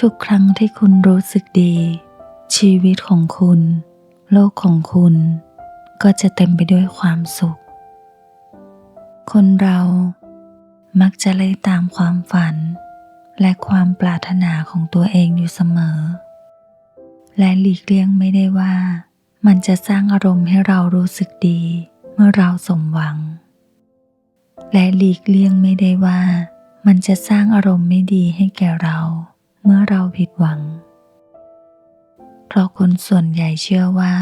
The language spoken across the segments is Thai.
ทุกครั้งที่คุณรู้สึกดี ชีวิตของคุณ โลกของคุณ ก็จะเต็มไปด้วยความสุข คนเรามักจะไล่ตามความฝัน และความปรารถนาของตัวเองอยู่เสมอ และหลีกเลี่ยงไม่ได้ว่า มันจะสร้างอารมณ์ให้เรารู้สึกดีเมื่อเราสมหวัง และหลีกเลี่ยงไม่ได้ว่า มันจะสร้างอารมณ์ไม่ดีให้แก่เรา เมื่อเราผิดหวัง เพราะคนส่วนใหญ่เชื่อว่า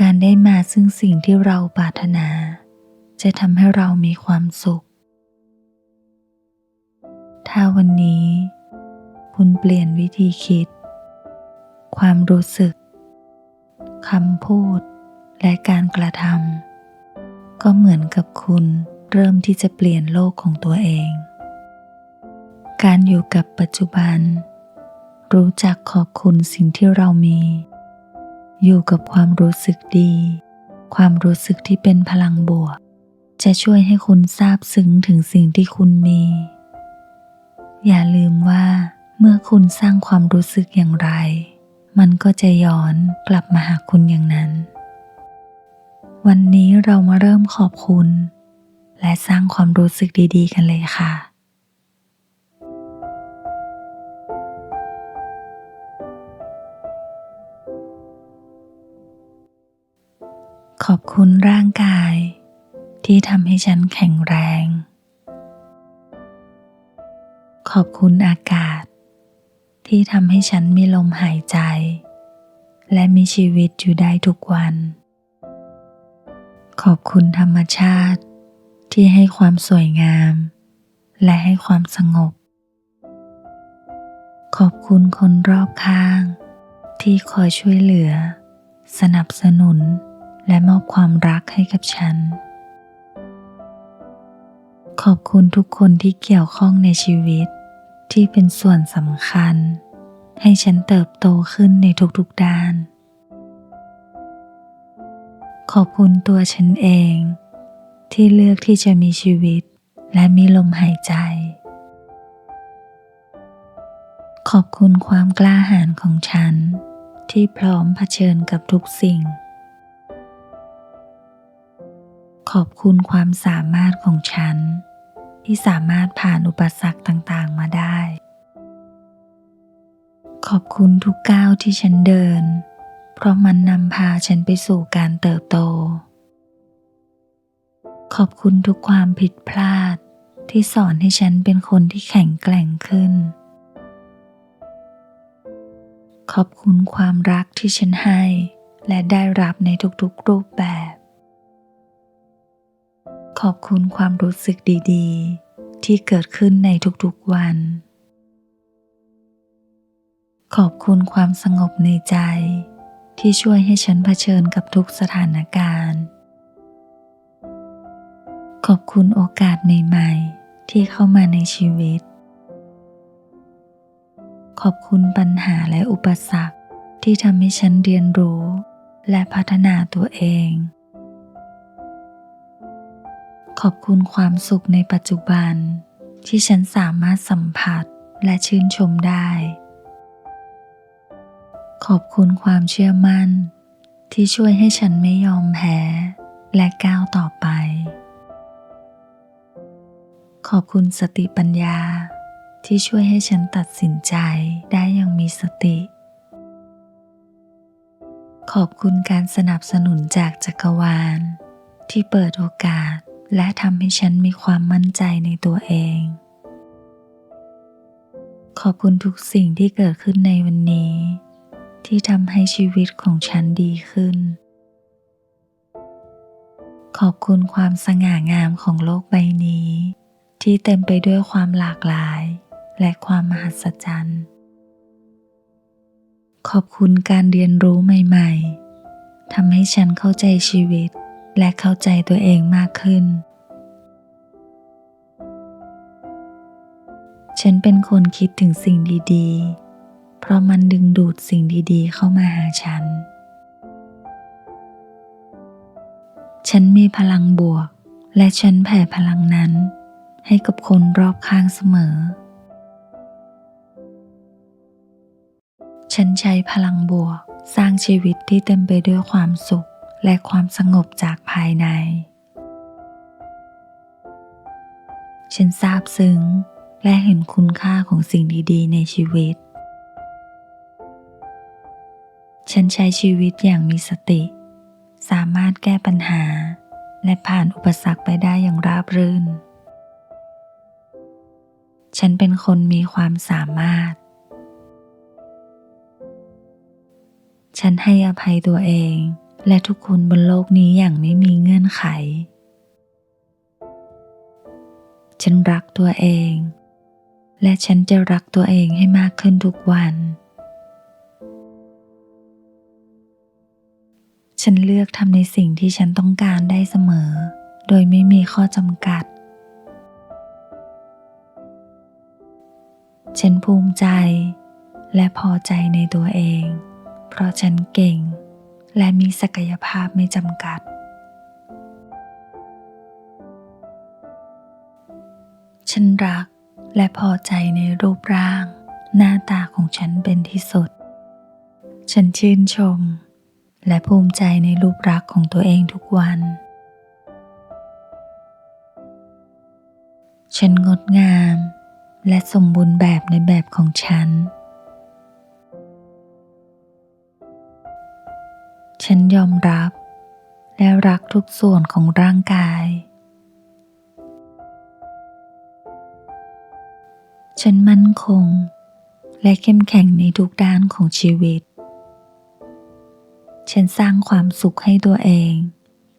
การได้มาซึ่งสิ่งที่เราปรารถนา จะทำให้เรามีความสุข ถ้าวันนี้ คุณเปลี่ยนวิธีคิด ความรู้สึกคำพูดและการกระทำก็เหมือนกับคุณเริ่มที่จะเปลี่ยนโลกของตัวเอง การอยู่กับปัจจุบัน รู้จักขอบคุณสิ่งที่เรามี อยู่กับความรู้สึกดี ความรู้สึกที่เป็นพลังบวก จะช่วยให้คุณซาบซึ้งถึงสิ่งที่คุณมี อย่าลืมว่า เมื่อคุณสร้างความรู้สึกอย่างไร มันก็จะย้อนกลับมาหาคุณอย่างนั้น วันนี้เรามาเริ่มขอบคุณ และสร้างความรู้สึกดี ๆ กันเลยค่ะ ขอบคุณร่างกาย ที่ทำให้ฉันแข็งแรง ขอบคุณอากาศ ที่ทำให้ฉันมีลมหายใจ และมีชีวิตอยู่ได้ทุกวัน ขอบคุณธรรมชาติ ที่ให้ความสวยงาม และให้ความสงบ ขอบคุณคนรอบข้าง ที่คอยช่วยเหลือ สนับสนุน และมอบความรักให้กับฉัน ขอบคุณทุกคนที่เกี่ยวข้องในชีวิต ที่เป็นส่วนสำคัญ ให้ฉันเติบโตขึ้นในทุกๆด้าน ขอบคุณตัวฉันเอง ที่เลือกที่จะมีชีวิตและมีลมหายใจ ขอบคุณความกล้าหาญของฉัน ที่พร้อมเผชิญกับทุกสิ่ง ขอบคุณความสามารถของฉัน ที่สามารถผ่านอุปสรรคต่างๆมาได้ ขอบคุณทุกก้าวที่ฉันเดิน เพราะมันนำพาฉันไปสู่การเติบโต ขอบคุณทุกความผิดพลาดที่สอนให้ฉันเป็นคนที่แข็งแกร่งขึ้น ขอบคุณความรักที่ฉันให้ และได้รับในทุกๆรูปแบบ อบคุณความรู้สึกดีๆ ที่เกิดขึ้นในทุกๆวัน ขอบคุณความสงบในใจ ที่ช่วยให้ฉันเผชิญกับทุกสถานการณ์ ขอบคุณโอกาสใหม่ๆ ที่เข้ามาในชีวิต ขอบคุณปัญหาและอุปสรรคที่ทำให้ฉันเรียนรู้ และพัฒนาตัวเอง ขอบคุณความสุขในปัจจุบัน ที่ฉันสามารถสัมผัสและชื่นชมได้ ขอบคุณความเชื่อมั่น ที่ช่วยให้ฉันไม่ยอมแพ้และก้าวต่อไป ขอบคุณสติปัญญา ที่ช่วยให้ฉันตัดสินใจได้อย่างมีสติ ขอบคุณการสนับสนุนจากจักรวาล ที่เปิดโอกาส และทำให้ฉันมีความมั่นใจในตัวเอง ขอบคุณทุกสิ่งที่เกิดขึ้นในวันนี้ ที่ทำให้ชีวิตของฉันดีขึ้น ขอบคุณความสง่างามของโลกใบนี้ ที่เต็มไปด้วยความหลากหลาย และความมหัศจรรย์ ขอบคุณการเรียนรู้ใหม่ ๆทำให้ฉันเข้าใจชีวิต และเข้าใจตัวเองมากขึ้น ฉันเป็นคนคิดถึงสิ่งดีๆ เพราะมันดึงดูดสิ่งดีๆ เข้ามาหาฉัน ฉันมีพลังบวก และฉันแผ่พลังนั้น ให้กับคนรอบข้างเสมอ ฉันใช้พลังบวกสร้างชีวิตที่เต็มไปด้วยความสุข และความสงบจากภายใน ฉันซาบซึ้งและเห็นคุณค่าของสิ่งดีๆ ในชีวิต ฉันใช้ชีวิตอย่างมีสติ สามารถแก้ปัญหา และผ่านอุปสรรคไปได้อย่างราบรื่น ฉันเป็นคนมีความสามารถ ฉันให้อภัยตัวเอง และทุกคนบนโลกนี้อย่างไม่มีเงื่อนไข ฉันรักตัวเอง และฉันจะรักตัวเองให้มากขึ้นทุกวัน ฉันเลือกทำในสิ่งที่ฉันต้องการได้เสมอ โดยไม่มีข้อจำกัด ฉันภูมิใจและพอใจในตัวเอง เพราะฉันเก่ง และมีศักยภาพไม่จำกัด ฉันรักและพอใจในรูปร่าง หน้าตาของฉันเป็นที่สุด ฉันชื่นชม และภูมิใจในรูปรักษ์ของตัวเองทุกวัน ฉันงดงาม และสมบูรณ์แบบในแบบของฉัน รับ และรักทุกส่วนของร่างกาย ฉันมั่นคง และเข้มแข็งในทุกด้านของชีวิต ฉันสร้างความสุขให้ตัวเอง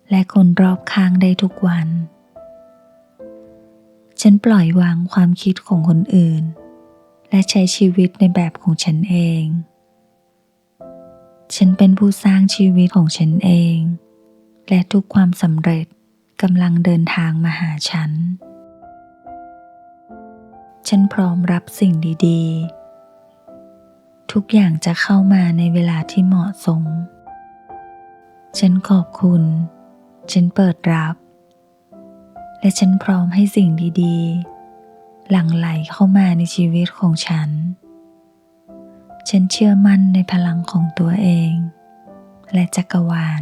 และคนรอบข้างได้ทุกวัน ฉันปล่อยวางความคิดของคนอื่น และใช้ชีวิตในแบบของฉันเอง ฉันเป็นผู้สร้างชีวิตของฉันเอง และทุกความสำเร็จกำลังเดินทางมาหาฉัน ฉันพร้อมรับสิ่งดีๆ ทุกอย่างจะเข้ามาในเวลาที่เหมาะสม ฉันขอบคุณ ฉันเปิดรับ และฉันพร้อมให้สิ่งดีๆ หลั่งไหลเข้ามาในชีวิตของฉัน ฉันเชื่อมั่นในพลังของตัวเอง และจักรวาล